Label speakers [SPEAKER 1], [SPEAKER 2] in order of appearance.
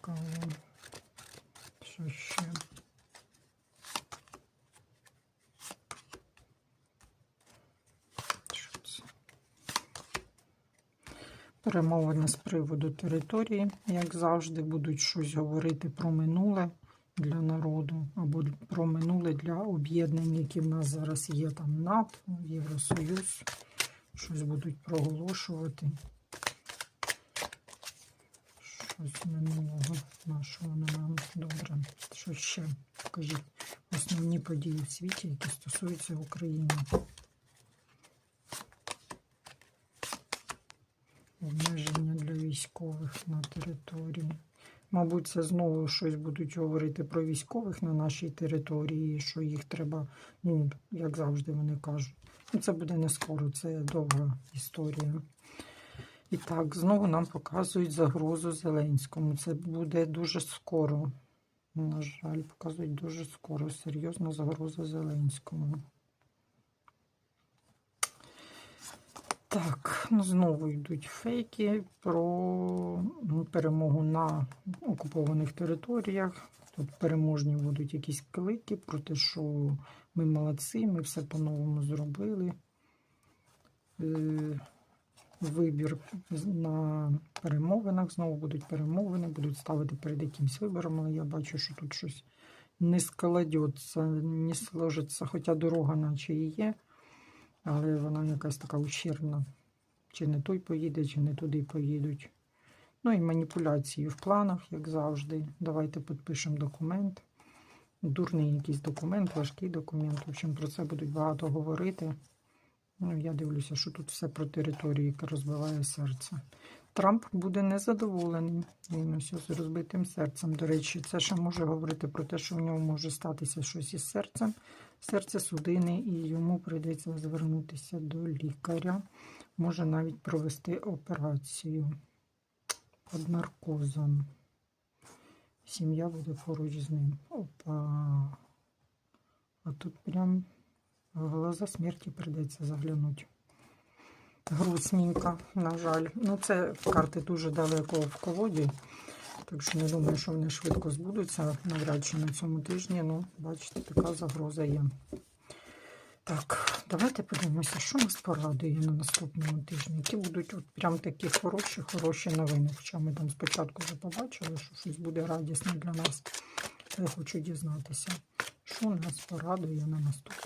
[SPEAKER 1] Цікаво. Що ще? Що це? Перемовини з приводу території, як завжди, будуть щось говорити про минуле для народу, або про минуле для об'єднань, які в нас зараз є там НАТО, Євросоюз. Щось будуть проголошувати. Щось минулого нашого немає. Добре. Що ще? Покажіть основні події в світі, які стосуються України. Обмеження для військових на території. Мабуть, це знову щось будуть говорити про військових на нашій території, що їх треба, ну, як завжди вони кажуть. Ну, це буде не скоро, це довга історія. І так, знову нам показують загрозу Зеленському. Це буде дуже скоро. На жаль, показують дуже скоро. Серйозна загроза Зеленському. Так, ну знову йдуть фейки про ну, перемогу на окупованих територіях. Тут переможні будуть якісь клики про те, що ми молодці, ми все по-новому зробили. Вибір на перемовинах, знову будуть перемовини, будуть ставити перед якимсь вибором, але я бачу, що тут щось не складеться, не сложиться, хоча дорога наче і є, але вона якась така ущербна. Чи не той поїде, чи не туди поїдуть. Ну і маніпуляції в планах, як завжди. Давайте підпишемо документ. Дурний якийсь документ, важкий документ. В общем, про це будуть багато говорити. Ну, я дивлюся, що тут все про територію, яка розбиває серце. Трамп буде незадоволений. Він ось з розбитим серцем. До речі, це ще може говорити про те, що в нього може статися щось із серцем. Серце судини, і йому прийдеться звернутися до лікаря. Може навіть провести операцію під наркозом. Сім'я буде поруч з ним. Опа. А тут прям в глаза смерті прийдеться заглянути. Грустненько, на жаль. Ну, це карти дуже далеко в колоді. Так що не думаю, що вони швидко збудуться. Навряд чи на цьому тижні. Ну, бачите, така загроза є. Так, давайте подивимося, що нас порадує на наступному тижні. Які будуть от прям такі хороші, хороші новини. Хоча ми там спочатку вже побачили, що щось буде радісне для нас. Я хочу дізнатися, що нас порадує на наступні